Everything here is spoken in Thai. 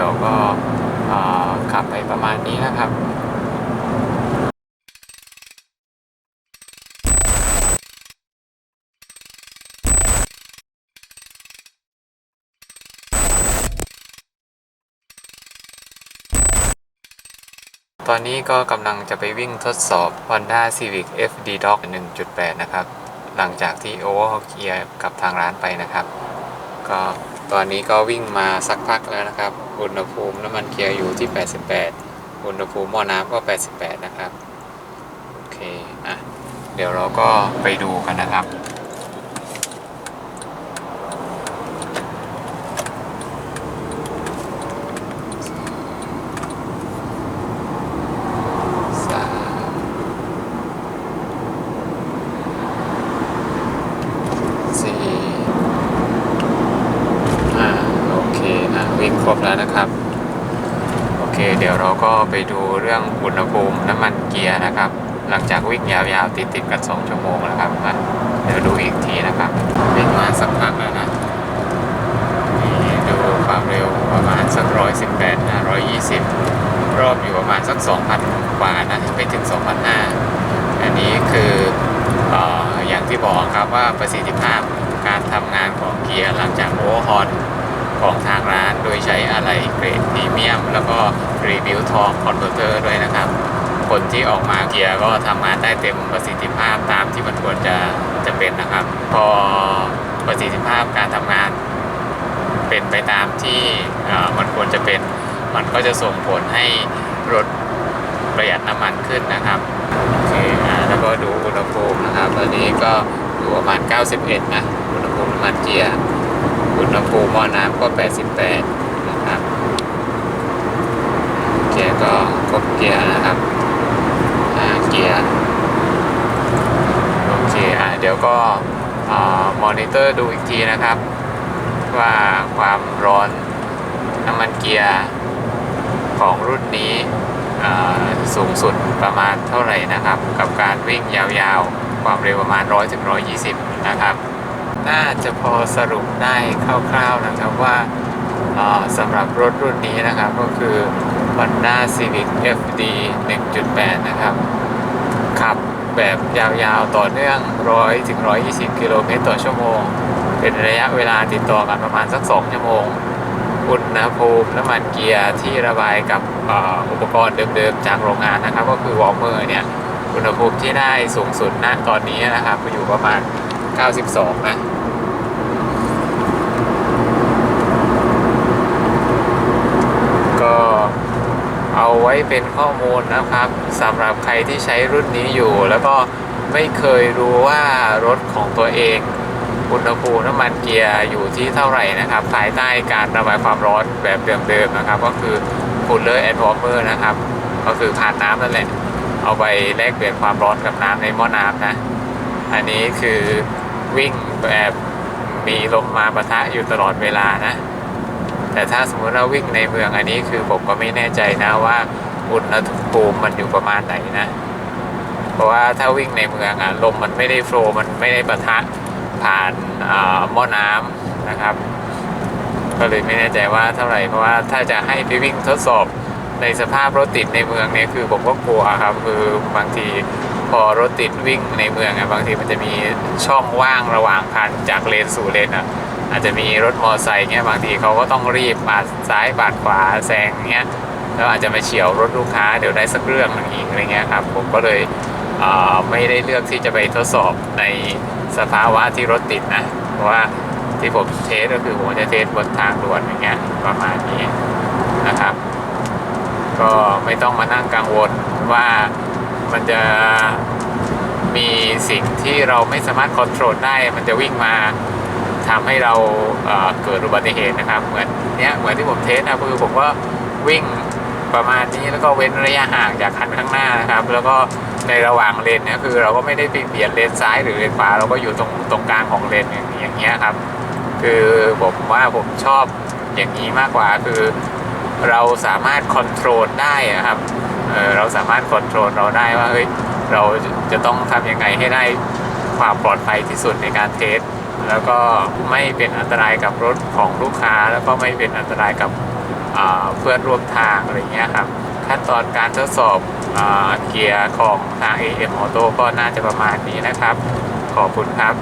ยวก็ขับไปประมาณนี้นะครับตอนนี้ก็กำลังจะไปวิ่งทดสอบ Honda Civic FD Doc 1.8 นะครับ หลังจากที่ Overhaul Gear กับทางร้านไปนะครับ ก็ ตอนนี้ก็วิ่งมาสักพักแล้วนะครับ อุณหภูมิน้ำมันเกียร์อยู่ที่ 88 อุณหภูมิหม้อน้ำก็ 88 นะครับ โอเค อะ เดี๋ยวเราก็ไปดูกันนะครับ สามสี่ห้าโอเคอะวิ่งคร บแล้วนะครับ โอเค เดี๋ยวเราก็ไปดูเรื่องอุณหภูมิน้ำมันเกียร์นะครับ หลังจากวิ่งยาวๆติดๆกัน 2 ชั่วโมงแล้วครับมาเดี๋ยวดูอีกทีนะครับวิ่งมาสักพักแล้วนะนี่ดูความเร็วประมาณสักร้อยสิบแปดนะร้อยยี่สิบรอบอยู่ประมาณสัก2,000กว่านะไปถึง2,500อันนี้คือออย่างที่บอกครับว่าประสิทธิภาพการทำงานของเกียร์หลังจากโอเวอร์ฮอลของทางร้าน ใช้อะไรเกรดพรีเมียม แล้วก็รีบิวทองคอนเวอร์เตอร์ด้วยนะครับ ผลที่ออกมาเกียร์ก็ทำงานได้เต็มประสิทธิภาพตามที่มันควรจะจะเป็นนะครับ พอประสิทธิภาพการทำงาน เป็นไปตามที่มันควรจะเป็น มันก็จะส่งผลให้รถประหยัดน้ำมันขึ้นนะครับโอเคแล้วก็ดูอุณหภูมินะครับ ตอนนี้ก็อยู่ประมาณ 91 นะ อุณหภูมิน้ำมันเกียร์ อุณหภูมิหม้อน้ำก็ 88 กียร์ก็ครบเกียร์นะครับเกียร์โอเคอ่าเดี๋ยวก็มอนิเตอร์ดูอีกทีนะครับ ว่าความร้อนน้ำมันเกียร์ของรุ่นนี้สูงสุดประมาณเท่าไหร่นะครับ กับการวิ่งยาวๆ ความเร็วประมาณ 100ถึง120 นะครับ น่าจะพอสรุปได้คร่าวๆนะครับว่าอ่าสำหรับรถรุ่นนี้นะครับก็คือ Honda Civic FD 1.8 นะครับ ขับแบบยาวๆ ต่อเนื่อง 100ถึง120 กิโลเมตรต่อชั่วโมง เป็นระยะเวลาติดต่อกันประมาณสัก 2 ชั่วโมง อุณหภูมิน้ำมันเกียร์ที่ระบายกับอ,อุปกรณ์เดิมๆ จากโรงงานนะครับ ก็คือวอร์เมอร์เนี่ย อุณหภูมิที่ได้สูงสุดณตอนนี้นะครับก็อยู่ประมาณ 92 นะ ก็ เอาไว้เป็นข้อมูลนะครับสำหรับใครที่ใช้รุ่นนี้อยู่ แล้วก็ไม่เคยรู้ว่ารถของตัวเองอุณหภูมิน้ำมันเกียร์อยู่ที่เท่าไหร่นะครับภายใต้การระบายความร้อนแบบเดิมๆนะครับ ก็คือ cooler and warmer นะครับ ก็คือผ่านน้ำนั่นแหละ เอาไปแลกเปลี่ยนความร้อนกับน้ำในหม้อน้ำนะ อันนี้คือวิ่งแบบมีลมมาปะทะอยู่ตลอดเวลานะ แต่ถ้าสมมติเราวิ่งในเมืองอันนี้คือผมก็ไม่แน่ใจนะว่าอุณหภูมิมันอยู่ประมาณไหนนะ เพราะว่าถ้าวิ่งในเมืองอะลมมันไม่ได้โฟล์มันไม่ได้ประทะผ่านอ่าหม้อน้ำนะครับ ก็เลยไม่แน่ใจว่าเท่าไหร่เพราะว่าถ้าจะให้ไปวิ่งทดสอบในสภาพรถติดในเมืองเนี่ยคือผมก็กลัวครับคือบางทีพอรถติดวิ่งในเมืองอะบางทีมันจะมีช่องว่างระหว่างคันจากเลนสู่เลนอะ อาจจะมีรถมอเตอร์ไซค์เนี่ยบางทีเขาก็ต้องรีบปาดซ้ายปาดขวาแซงเงี้ยแล้วอาจจะมาเฉียวรถลูกค้าเดี๋ยวได้สักเรื่องหนึ่งอีกอะไรเงี้ยครับผมก็เลยเไม่ได้เลือกที่จะไปทดสอบในสภาวะที่รถติดนะเพราะว่าที่ผมเทสก็คือผมจะเทสบนทางด่วนอย่างเงี้ยประมาณนี้นะครับ ก็ไม่ต้องมานั่งกังวลว่ามันจะมีสิ่งที่เราไม่สามารถควบคุมได้ มันจะวิ่งมา ทำให้เราเกิดอุบัติเหตุนะครับ เหมือนเนี้ยเหมือนที่ผมเทสนะคือผมก็วิ่งประมาณนี้แล้วก็เว้นระยะห่างจากคันข้างหน้านะครับ แล้วก็ในระหว่างเลนเนี่ยคือเราก็ไม่ได้ไปเบียดเลนซ้ายหรือเลนขวาเราก็อยู่ตรงตรงกลางของเลนอย่างเงี้ยครับ คือผมว่าผมชอบอย่างนี้มากกว่าคือเราสามารถคอนโทรลได้อะครับเเราสามารถคอนโทรลเราได้ว่าเฮ้ยเราจะต้องทำยังไงให้ได้ความปลอดภัยที่สุดในการเทส แล้วก็ไม่เป็นอันตรายกับรถของลูกค้า แล้วก็ไม่เป็นอันตรายกับเพื่อนร่วมทางอะไรเงี้ยครับขั้นตอนการทดสอบอเกียร์ของทาง AM Auto ก็น่าจะประมาณนี้นะครับ ขอบคุณครับ